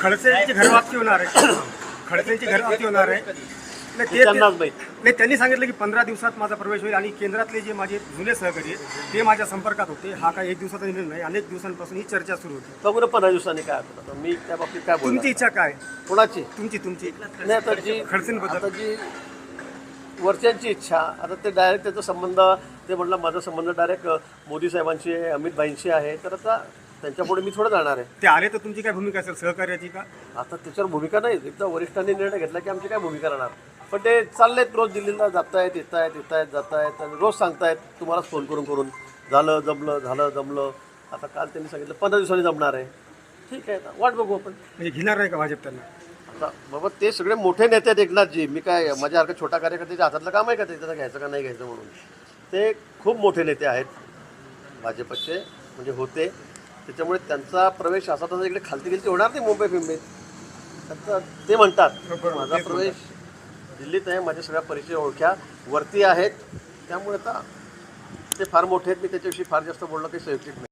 खडसेंची घरवापसी होणार आहे. खडसेंची घरवापसी होणार आहे. नाही, ते- त्यांनाच माहीत. नाही त्यांनी सांगितलं की पंधरा दिवसात माझा प्रवेश होईल आणि केंद्रातले जे माझे जुने सहकारी आहेत ते माझ्या संपर्कात होते. हा काय एक दिवसाचा निर्णय नाही. अनेक दिवसांपासून ही चर्चा सुरू होती. बघू ना पंधरा दिवसांनी काय होतं? आता मी त्या बाबतीत काय तुमची इच्छा काय? कोणाची? तुमची तुमची. नाही आता जी खडसेंबद्दल. आता जी वरच्यांची इच्छा आता ते डायरेक्ट त्याचा संबंध ते म्हटलं माझा संबंध डायरेक्ट मोदी साहेबांशी आहे अमित भाईंशी आहे. तर आता त्यांच्यापुढे मी थोडं जाणार आहे. ते आले तर तुमची काय भूमिका असेल? सहकार्याची का? आता त्याच्यावर भूमिका नाही. एकदा वरिष्ठांनी निर्णय घेतला की आमची काय भूमिका राहणार? पण ते चाललेत रोज दिल्लीला जात आहेत येत आहेत येत आहेत जात आहेत आणि रोज सांगतायत तुम्हालाच फोन करून करून. झालं जमलं झालं जमलं. आता काल त्यांनी सांगितलं पंधरा दिवसांनी जमणार आहे. ठीक आहे आता वाट बघू आपण. म्हणजे घेणार नाही का भाजप त्यांना? आता बाबा ते सगळे मोठे नेते आहेत एकनाथजी. मी काय माझ्यासारखा छोटा कार्यकर्त्याच्या हातातलं काम आहे का ते? त्याचं घ्यायचं का नाही घ्यायचं म्हणून? ते खूप मोठे नेते आहेत भाजपचे. म्हणजे होते. त्याच्यामुळे त्यांचा प्रवेश असा तसा इकडे खालती गेली होणार नाही मुंबई फिंबईत त्यांचा ते म्हणतात माझा प्रवेश दिल्लीत आहे माझ्या सगळ्या परिचय ओळख्या वरती आहेत. त्यामुळे आता ते फार मोठे आहेत मी त्याच्याविषयी फार जास्त बोलणं काही संयुक्त नाही.